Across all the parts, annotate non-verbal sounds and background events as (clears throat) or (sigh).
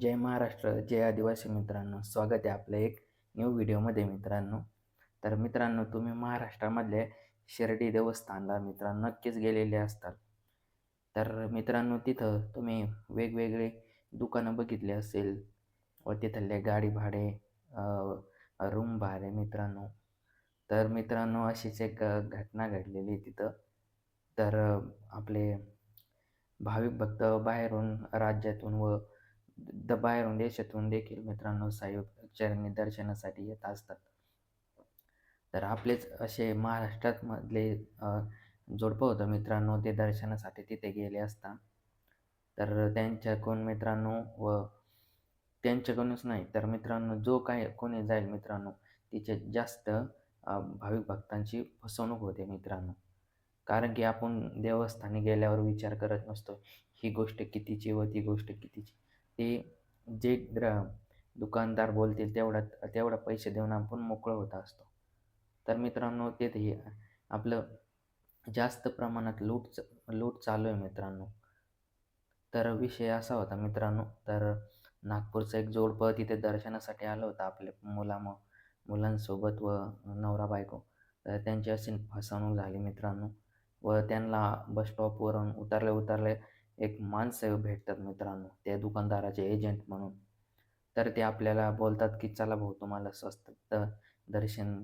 जय महाराष्ट्र जय आदिवासी मित्रांनो. स्वागत आहे आपल्या एक न्यू व्हिडिओमध्ये मित्रांनो. तर मित्रांनो तुम्ही महाराष्ट्रामधले शिर्डी देवस्थानला मित्रांनो नक्कीच गेलेले असतात. तर मित्रांनो तिथं तुम्ही वेगवेगळे दुकानं बघितले असेल व तिथले गाडी भाडे रूम भाडे मित्रांनो. तर मित्रांनो अशीच एक घटना घडलेली तिथं. तर आपले भाविक भक्त बाहेरून राज्यातून व बाहेरून देशातून देखील मित्रांनो साईबाबाच्या निदर्शनासाठी दर्शनासाठी येत असतात. तर आपलेच असे महाराष्ट्रात मधले जोडपं होतं मित्रांनो ते दर्शनासाठी तिथे गेले असता. तर त्यांच्याकडून मित्रांनो व त्यांच्याकडूनच नाही तर मित्रांनो जो काय कोणी जाईल मित्रांनो तिचे जास्त भाविक भक्तांची फसवणूक होते मित्रांनो. कारण की आपण देवस्थानी गेल्यावर विचार करत नसतो ही गोष्ट कितीची व ती गोष्ट कितीची. ते जे ग्र दुकानदार बोलतील तेवढ्यात तेवढा पैसे देऊन आपण मोकळं होत असतो. तर मित्रांनो तेथे आपलं जास्त प्रमाणात लूट लूट चालू आहे मित्रांनो. तर विषय असा होता मित्रांनो तर नागपूरचं एक जोडपं तिथे दर्शनासाठी आलं होतं आपल्या मुला मुलांसोबत व नवरा बायको. तर त्यांची अशी फसवणूक झाली मित्रांनो. व त्यांना बस स्टॉपवरून उतरले उतरले एक माणसं भेटतात मित्रांनो त्या दुकानदाराचे एजंट म्हणून. तर ते आपल्याला बोलतात की चला भाऊ तुम्हाला स्वस्त दर्शन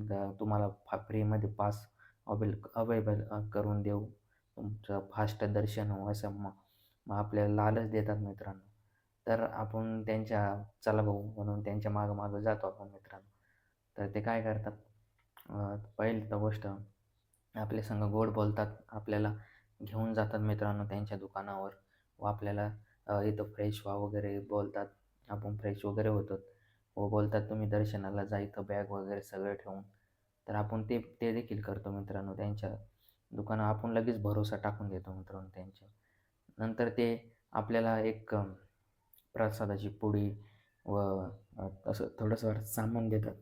तुम्हाला फा फ्रीमध्ये पास अवेल अवेलेबल करून देऊ. तुमचं फास्ट दर्शन हो असं मग मग आपल्याला लालच देतात मित्रांनो. तर आपण त्यांच्या चला भाऊ म्हणून त्यांच्या मागं मागं जातो आपण मित्रांनो. तर ते काय करतात? पहिली तर गोष्ट आपल्या संग गोड बोलतात. आपल्याला घेऊन जातात मित्रांनो त्यांच्या दुकानावर व आपल्याला इथं फ्रेश व्हा वगैरे बोलतात. आपण फ्रेश वगैरे होतो. व बोलतात तुम्ही दर्शनाला जा इथं बॅग वगैरे सगळं ठेवून. तर आपण ते ते देखील करतो मित्रांनो त्यांच्या दुकानं आपण लगेच भरोसा टाकून देतो मित्रांनो त्यांच्या. नंतर ते आपल्याला एक प्रसादाची पुडी व असं थोडंसं सामान देतात.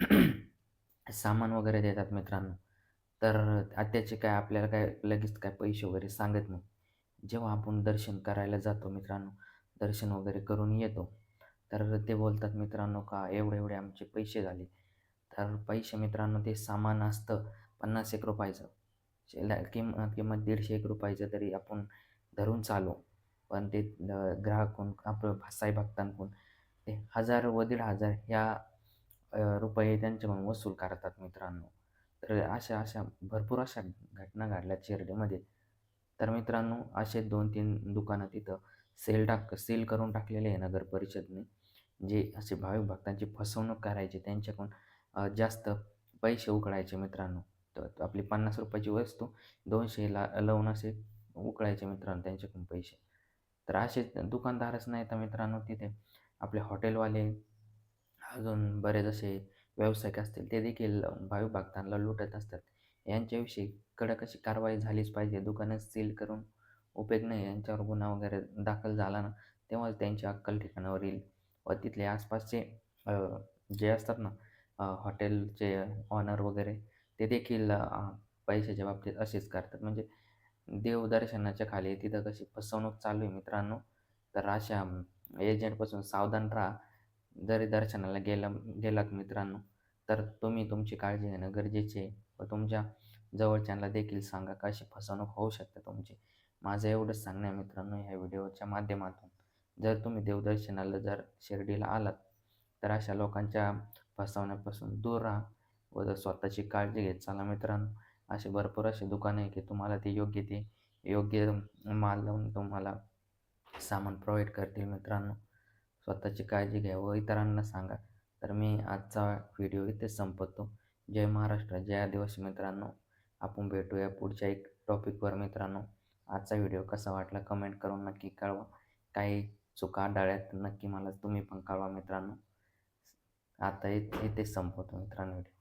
(clears throat) सामान वगैरे देतात मित्रांनो. तर त्याचे काय आपल्याला काय लगेच काय पैसे वगैरे सांगत नाही. जेव्हा आपण दर्शन करायला जातो मित्रांनो दर्शन वगैरे करून येतो तर ते बोलतात मित्रांनो का एवढे एवढे आमचे पैसे झाले. तर पैसे मित्रांनो ते सामान असतं पन्नास एक रुपयाचं. किंमत किंमत दीडशे एक रुपयाचं तरी आपण धरून चालू. पण ते ग्राहकून आपलं साई भक्तांकडून ते हजार व दीड हजार ह्या रुपये त्यांच्याकडून वसूल करतात मित्रांनो. तर अशा अशा भरपूर अशा घटना घडल्या शिर्डीमध्ये. तर मित्रांनो असे दोन तीन दुकानं तिथं सेल टाक सेल करून टाकलेले आहे नगर परिषदने. जे असे भाविक भक्तांची फसवणूक करायची त्यांच्याकडून जास्त पैसे उकळायचे मित्रांनो. तर आपली पन्नास रुपयाची वस्तू दोनशेला लावून असे उकळायचे मित्रांनो त्यांच्याकडून पैसे. तर असे दुकानदारच नाही तर मित्रांनो तिथे. आपले हॉटेलवाले अजून बरेच असे व्यावसायिक असतील ते देखील भाविक भक्तांना लुटत असतात. यांच्याविषयी कडक अशी कारवाई झालीच पाहिजे. दुकानं सील करून उपयोग नाही यांच्यावर गुन्हा वगैरे दाखल झाला ना तेव्हाच त्यांची अक्कल ठिकाणावर येईल व तिथले आसपासचे जे असतात ना हॉटेलचे ऑनर वगैरे ते देखील पैशाच्या बाबतीत असेच करतात. म्हणजे देवदर्शनाच्या खाली तिथं कशी फसवणूक चालू आहे मित्रांनो तर अशा एजंटपासून सावधान राहा. जरी दर्शनाला गेला गेलात मित्रांनो तर तुम्ही तुमची काळजी घेणं गरजेचे आहे व तुमच्या जवळच्यांना देखील सांगा कशी फसवणूक होऊ शकते तुमची. माझं एवढंच सांगणं आहे मित्रांनो ह्या व्हिडिओच्या माध्यमातून. जर तुम्ही देवदर्शनाला जर शिर्डीला आलात तर अशा लोकांच्या फसवण्यापासून दूर राहा व जर स्वतःची काळजी घेत चला मित्रांनो असे भरपूर असे दुकानं आहे की तुम्हाला ते योग्य ते योग्य माल लावून तुम्हाला सामान प्रोव्हाइड करतील मित्रांनो. स्वतःची काळजी घ्या व इतरांना सांगा. तर मी आजचा व्हिडिओ इथेच संपवतो. जय महाराष्ट्र जय आदिवासी मित्रांनो. आपण भेटूया पुढच्या एक टॉपिकवर मित्रांनो. आजचा व्हिडिओ कसा वाटला कमेंट करून नक्की कळवा. काही चुका डाळ्यात नक्की मला तुम्ही पण कळवा मित्रांनो. आता इथेच संपवतो मित्रांनो व्हिडिओ